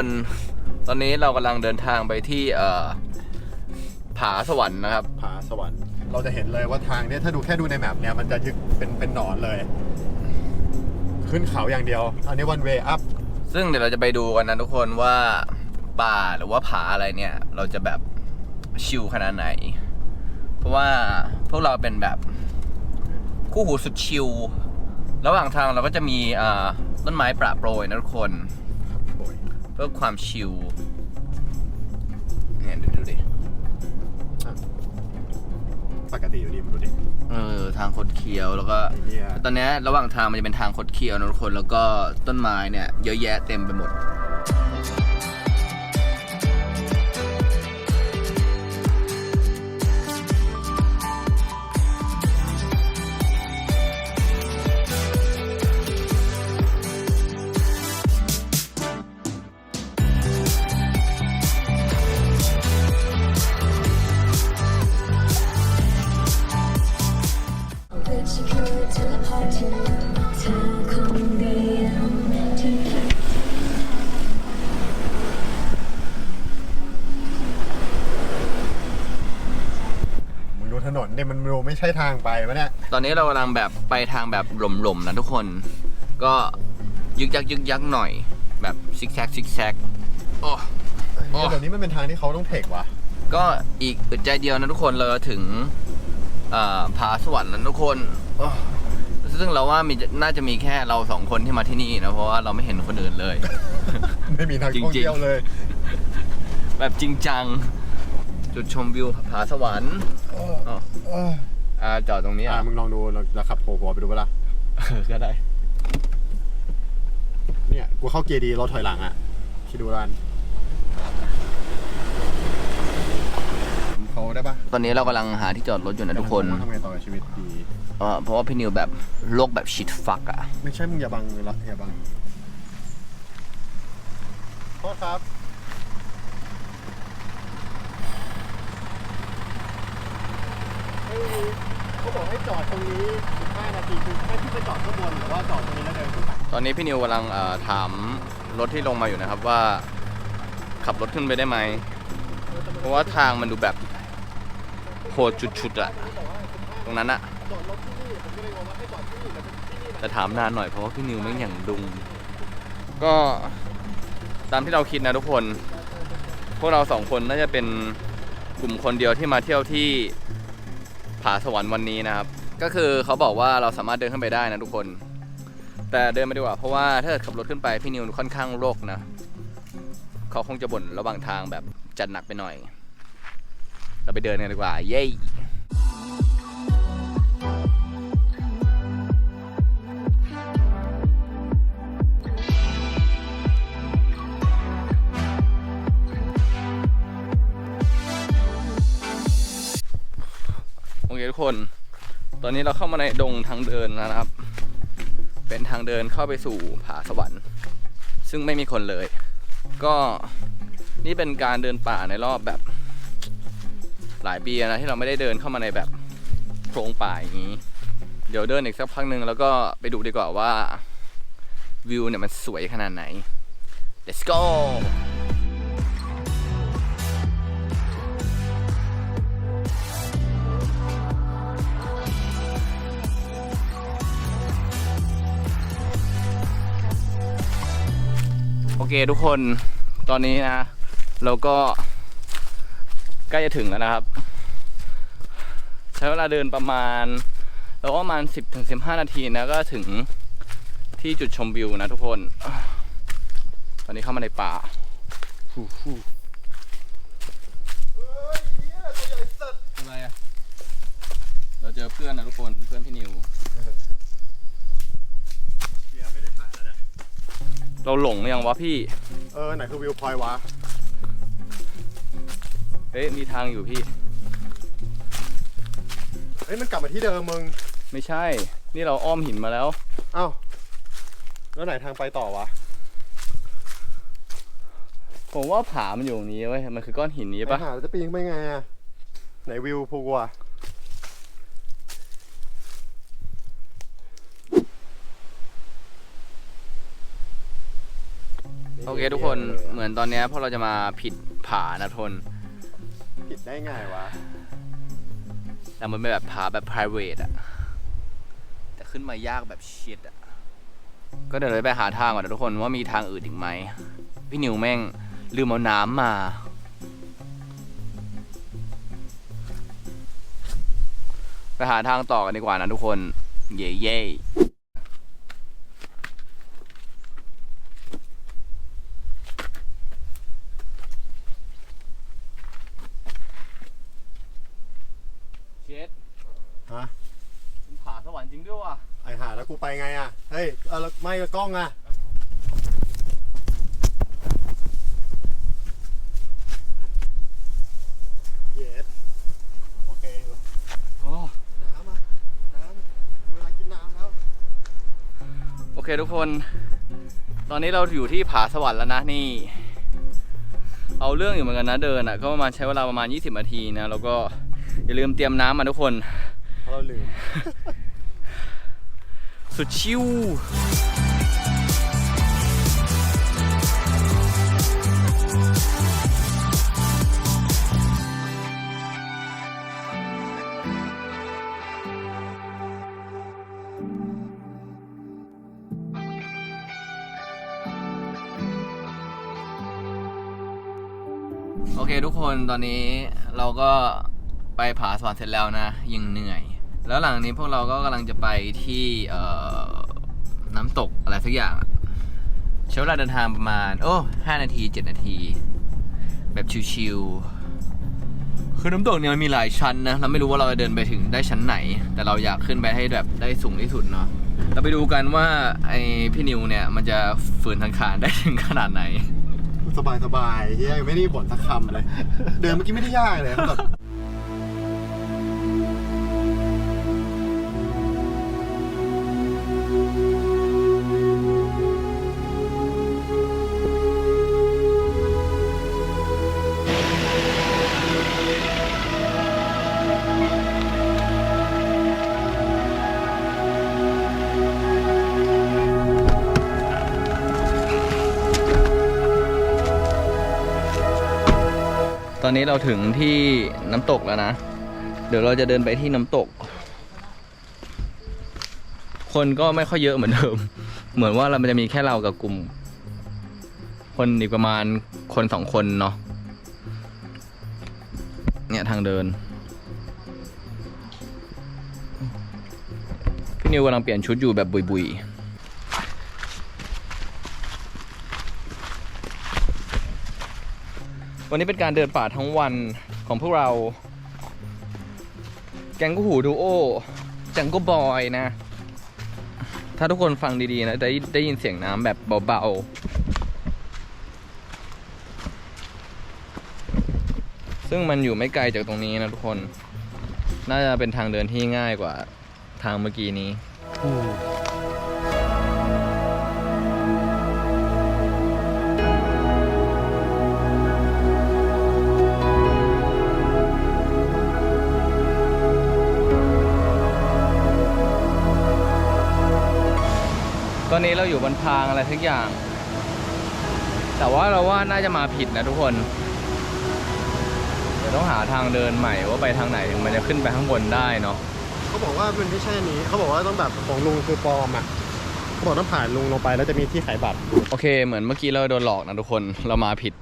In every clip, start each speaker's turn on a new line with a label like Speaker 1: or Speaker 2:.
Speaker 1: กคนตอนนี้เรากำลังเดินทางไปที่เอ่อผาสวรรค์นะครับ
Speaker 2: ผาสวรรค์ เราจะเห็นเลยว่าทางเนี้ยถ้าดูแค่ดูในแมปเนี่ยมันจะยึกเป็นเป็นหนอนเลย ขึ้นเขาอย่างเดียว อันนี้ one way up
Speaker 1: ซึ่งเดี๋ยวเราจะไปดูกันนะทุกคนว่าป่าหรือว่าผาอะไรเนี่ย เราจะแบบชิลขนาดไหน เพราะว่าพวกเราเป็นแบบคู่หูสุดชิล ระหว่างทางเราก็จะมีอ่าต้นไม้ประโปรยนะทุกคน
Speaker 2: โอ้ย
Speaker 1: เพื่อความชิลเนี่ยดูดูดิ
Speaker 2: ปกติอยู่ดีมาดูดิ
Speaker 1: เออทางคดเคี้ยวแล้วก็
Speaker 2: ไอ้เหี้ย
Speaker 1: ตอนเนี้ยระหว่างทางมันจะเป็นทางคดเคี้ยวนะทุกคนแล้วก็ต้นไม้เนี่ยเยอะแยะเต็มไปหมด
Speaker 3: ไม่
Speaker 2: ใช่ทางไปวะเนี่ย
Speaker 1: ตอนนี้เรากำลังแบบไปทางแบบหล่มๆนะทุกคน ก็ยึกยักยึกยักหน่อยแบบซิกแซกซิกแซกโอ้โอ้
Speaker 2: เดี๋ยวนี้มันเป็นทางที่เขาต้องเทคว่ะ
Speaker 1: ก็อีกอึดใจเดียวนะทุกคนเราจะถึงเอ่อผาสวรรค์แล้วทุกคนโอ้ซึ่งเราว่ามีน่าจะมีแค่เราสองคนที่มาที่นี่นะเพราะว่าเราไม่เห็นคนอื่นเลย
Speaker 2: ไม่มีนักท่องเที่ยวเลย
Speaker 1: แบบจริงจัง จุดชมวิวผาสวรรค์ อ๋อ
Speaker 2: เออ
Speaker 1: อ่าจอดตรงนี้
Speaker 2: อะ
Speaker 1: อะ
Speaker 2: มึงลองดูเราเราขับโผล่หัวไปดูเปะล่า
Speaker 1: ก็ได้
Speaker 2: เนี่ยกูเข้าเกียร์ดีรถถอยหลังอะคิดดูรันเขาได้ปะ
Speaker 1: ตอนนี้เรากำลังหาที่จอดรถอยู่นะทุกคน
Speaker 2: ทำไงต่อกับชีวิตดี
Speaker 1: เอ่อเพราะว่าพี่นิวแบบโลกแบบชิดฟักอะ
Speaker 2: ไม่ใช่มึงอย่าบังเลยละอย่าบังโทษครับ เขาบอกให้จอดตรงนี้ 15 นาทีคือให้พี่ไปจอดข้างบนหรือว่าจอดตรงนี้แล้วเดินขึ้นไป
Speaker 1: ตอนนี้พี่นิวกำลังเอ่อถามรถที่ลงมาอยู่นะครับว่า ขับรถขึ้นไปได้ไหม เพราะว่าทางมันดูแบบโหดจุดๆอะตรงนั้นอะ
Speaker 2: จอดรถที่นี่ผมก็เลยงงว่าให้จอดที่นี่แต่เป็นที่นี่
Speaker 1: แต่ถามนานหน่อยเพราะว่าพี่นิวไม่งอย่างดุง ก็ตามที่เราคิดนะทุกคน พวกเราสองคนน่าจะเป็นกลุ่มคนเดียวที่มาเที่ยวที่ ผาสวรรค์วันนี้นะครับ ก็คือเขาบอกว่าเราสามารถเดินขึ้นไปได้นะทุกคน แต่เดินไม่ดีกว่าเพราะว่าถ้าเกิดขับรถขึ้นไปพี่นิวค่อนข้างโรคนะเขาคงจะบ่นระหว่างทางแบบจัดหนักไปหน่อย เราไปเดินกันดีกว่า เย้ โอเคทุกคน ตอนนี้เราเข้ามาในดงทางเดินแล้วนะครับ เป็นทางเดินเข้าไปสู่ผาสวรรค์ ซึ่งไม่มีคนเลย ก็นี่เป็นการเดินป่าในรอบแบบ หลายปีนะที่เราไม่ได้เดินเข้ามาในแบบโพรงป่าอย่างนี้ เดี๋ยวเดินอีกสักพักหนึ่งแล้วก็ไปดูดีกว่าว่าวิวเนี่ยมันสวยขนาดไหน let's go เคทุกคนตอนนี้นะ เราก็ใกล้จะถึงแล้วนะครับ ใช้เวลาเดินประมาณเราก็ประมาณ 10ถึง15 นาทีนะก็ถึงที่จุดชมวิวนะทุกคน ตอนนี้เข้ามาในป่าฟูฟูอะไรอะเราเจอเพื่อนนะทุกคนเพื่อนพี่นิว
Speaker 2: เกียร์ไม่ได้ถ่ายแล้วนะ
Speaker 1: เราหลงหรือยังวะพี่
Speaker 2: เออ ไหนคือวิวพอยวะ
Speaker 1: เอ๊ะมีทางอยู่พี่
Speaker 2: เฮ้ย มันกลับมาที่เดิมมึง
Speaker 1: ไม่ใช่ นี่เราอ้อมหินมาแล้ว
Speaker 2: เอ้า แล้วไหนทางไปต่อวะ
Speaker 1: ผมว่าผามันอยู่ตรงนี้เว้ย มันคือก้อนหินนี้
Speaker 2: ไป
Speaker 1: ปะ
Speaker 2: หาแล้วจะปีนไปไงอะไหนวิวภูกัว
Speaker 1: โอโอเคทุกคนเหมือนตอนเนี้ยพวกเราจะมาผิดผานะทุกคน
Speaker 2: ผิดได้ไงวะ
Speaker 1: แต่มันเป็นแบบผาแบบ private อะแต่ขึ้นมายากแบบชิดอะก็เดี๋ยวเราไปหาทางก่อนนะทุกคนว่ามีทางอื่นอีกไหม พี่นิวแม่งลืมเอาน้ำมา ไปหาทางต่อกันดีกว่านะทุกคน เย่เย่เช็ด
Speaker 2: ฮะ
Speaker 1: เป็นผาสวรรค์จริงด้วยว่ะ
Speaker 2: ไอหาแล้วกูไปไงอะ เฮ้ยเอาแล้ว ไม่กับกล้องอะเย็ดโอเคอยู่น้ำอะน้ำถึงเวลากินน้ำแล้ว
Speaker 1: โอเคทุกคน ตอนนี้เราอยู่ที่ผาสวรรค์แล้วนะนี่ เอาเรื่องอยู่เหมือนกันนะเดินอะ ก็ประมาณใช้เวลาประมาณ 20นาทีนะ แล้วก็อย่าลืมเตรียมน้ำมาทุกคน
Speaker 2: เพราะเราลืม
Speaker 1: สุดชิวโอเคทุกคนตอนนี้เราก็ไปผาสวรรค์เสร็จแล้วนะยังเหนื่อย แล้วหลังนี้พวกเราก็กำลังจะไปที่เอ่อน้ำตกอะไรสักอย่างอะใช้เวลาเดินทางประมาณ โอ้ห้านาทีเจ็ดนาที แบบชิวๆคือน้ำตกเนี่ยมันมีหลายชั้นนะ เราไม่รู้ว่าเราจะเดินไปถึงได้ชั้นไหน แต่เราอยากขึ้นไปให้แบบได้สูงที่สุดเนาะเราไปดูกันว่าไอพี่นิวเนี่ย มันจะฝืนทางขานได้ถึงขนาดไหน
Speaker 2: สบายสบายๆเฮียไม่ได้บ่นสักคำเลย เดินเมื่อกี้ไม่ได้ยากเลยแบบ
Speaker 1: อนนี้เราถึงที่น้ำตกแล้วนะ เดี๋ยวเราจะเดินไปที่น้ำตก คนก็ไม่ค่อยเยอะเหมือนเดิม เหมือนว่าเราจะมีแค่เรากับกลุ่ม คนอีกประมาณคนสองคนเนาะ เนี่ยทางเดิน พี่นิวกำลังเปลี่ยนชุดอยู่แบบบุยๆ วันนี้เป็นการเดินป่าทั้งวันของพวกเรา แกงกูหูดูโอจังก็บอยนะ ถ้าทุกคนฟังดีๆนะ ได้ได้ยินเสียงน้ำแบบเบาๆ ซึ่งมันอยู่ไม่ไกลจากตรงนี้นะทุกคน น่าจะเป็นทางเดินที่ง่ายกว่าทางเมื่อกี้นี้ อนนี้เราอยู่บนทางอะไรทุกอย่าง แต่ว่าเราว่าน่าจะมาผิดนะทุกคน เดี๋ยวต้องหาทางเดินใหม่ว่าไปทางไหนถึงมันจะขึ้นไปข้างบนได้เนาะ
Speaker 2: เขาบอกว่ามันไม่ใช่อันนี้เขาบอกว่าต้องแบบของลุงคือปลอมอะเขาบอกต้องผ่านลุงลงไปแล้วจะมีที่ขายบัตร
Speaker 1: โอเค เหมือนเมื่อกี้เราโดนหลอกนะทุกคนเรามาผิด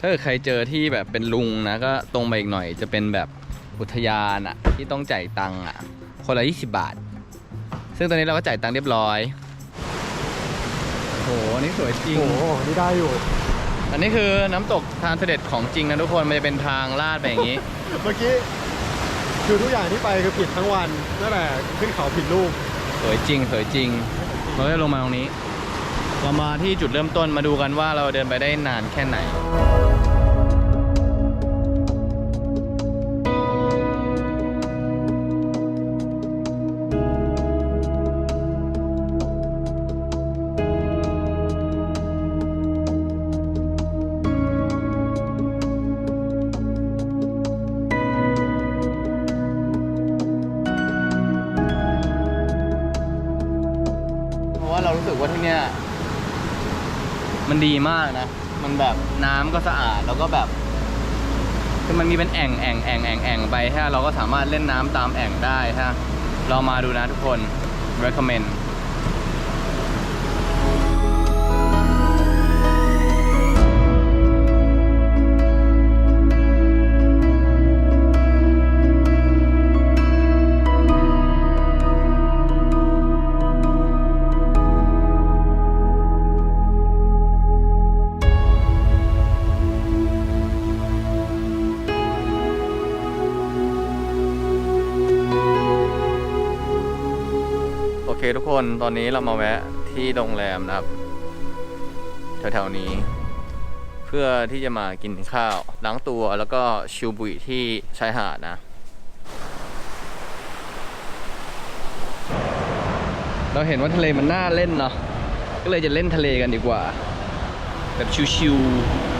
Speaker 1: ถ้าเกิดใครเจอที่แบบเป็นลุงนะก็ตรงไปอีกหน่อยจะเป็นแบบอุทยานอะที่ต้องจ่ายตังค์อะคนละ20 บาท ซึ่งตอนนี้เราก็จ่ายตังค์เรียบร้อยโอ้โหอันนี่สวยจริง
Speaker 2: โอ้โหนี่ได้อยู่
Speaker 1: อันนี้คือน้ำตกทางเสด็จของจริงนะทุกคน มันจะเป็นทางลาดไปอย่างนี้
Speaker 2: เมื่อกี้คือทุกอย่างที่ไปคือผิดทั้งวันนั่นแหละขึ้นเขาผิดลูก
Speaker 1: สวยจริงสวยจริง เราจะลงมาตรงนี้ เรามาที่จุดเริ่มต้นมาดูกันว่าเราเดินไปได้นานแค่ไหน ดีมากนะ มันแบบน้ำก็สะอาดแล้วก็แบบคือมันมีเป็นแอ่งแอ่งแอ่งแอ่งแอ่งไปฮะเราก็สามารถเล่นน้ำตามแอ่งได้ฮะเรามาดูนะทุกคน recommend ทุกคนตอนนี้เรามาแวะที่โรงแรมนะครับแถวๆนี้ เพื่อที่จะมากินข้าวล้างตัวแล้วก็ชิลบุยที่ชายหาดนะ เราเห็นว่าทะเลมันน่าเล่นเนาะก็เลยจะเล่นทะเลกันดีกว่า แบบชิวๆ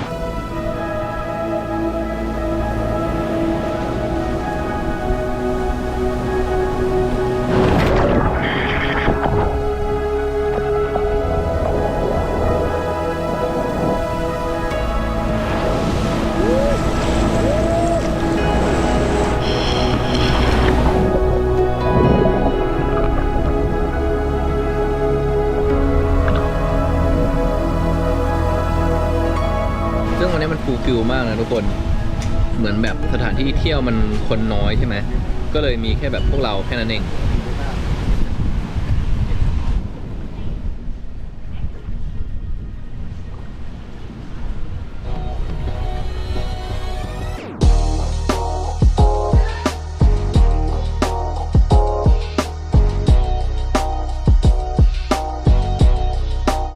Speaker 1: มากนะทุกคน เหมือนแบบสถานที่เที่ยวมันคนน้อยใช่ไหม ก็เลยมีแค่แบบพวกเราแค่นั้นเอง